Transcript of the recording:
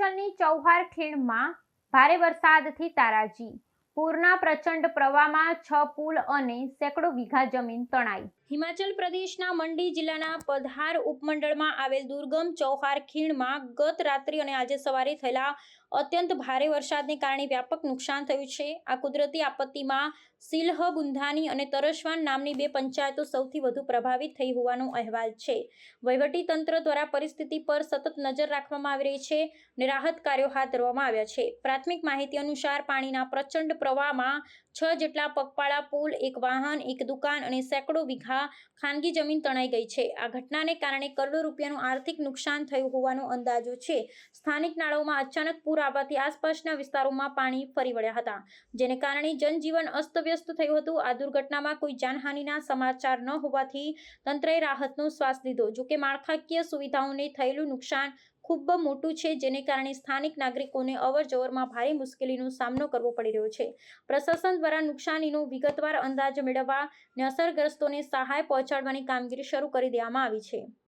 હિમાચલની ચૌહાર ખીણમાં ભારે વરસાદથી તારાજી પૂરના પ્રચંડ પ્રવાહમાં છ પુલ અને સેંકડો વીઘા જમીન તણાઈ. હિમાચલ પ્રદેશના મંડી જિલ્લાના પધાર ઉપમંડળમાં આવેલ દુર્ગમ ચૌહાર ખીણમાં ગત રાત્રિ અને આજે સવારે થયેલા અત્યંત ભારે વરસાદને કારણે વ્યાપક નુકસાન થયું છે. આ કુદરતી આપત્તિમાં સિલહ બુંધાની અને તરસવાન નામની બે પંચાયતો સૌથી વધુ પ્રભાવિત થઈ હોવાનો અહેવાલ છે. વહીવટી તંત્ર દ્વારા પરિસ્થિતિ પર સતત નજર રાખવામાં આવી રહી છે અને રાહત કાર્યો હાથ ધરવામાં આવ્યા છે. પ્રાથમિક માહિતી અનુસાર પાણીના પ્રચંડ પ્રવાહમાં છ જેટલા પગપાળા, પુલ, એક વાહન, એક દુકાન અને સેંકડો વીઘા ખાનગી જમીન તણાઈ ગઈ છે. આ ઘટનાને કારણે કરોડો રૂપિયાનું આર્થિક નુકસાન થયું હોવાનો અંદાજો છે. સ્થાનિક નાળાઓમાં અચાનક પૂર આવવાથી આસપાસના વિસ્તારોમાં પાણી ફરી વળ્યા હતા, જેને કારણે જનજીવન અસ્તવ્યસ્ત થયું હતું. આ દુર્ઘટનામાં કોઈ જાનહાનિના સમાચાર ન હોવાથી તંત્રએ રાહતનો શ્વાસ લીધો, જોકે માળખાકીય સુવિધાઓને થયેલું નુકસાન ખૂબ મોટું છે, જેને કારણે સ્થાનિક નાગરિકોને અવર જવરમાં ભારે મુશ્કેલીનો સામનો કરવો પડી રહ્યો છે. પ્રશાસન દ્વારા નુકસાનીનો વિગતવાર અંદાજ મેળવવા અને અસરગ્રસ્તોને સહાય પહોંચાડવાની કામગીરી શરૂ કરી દેવામાં આવી છે.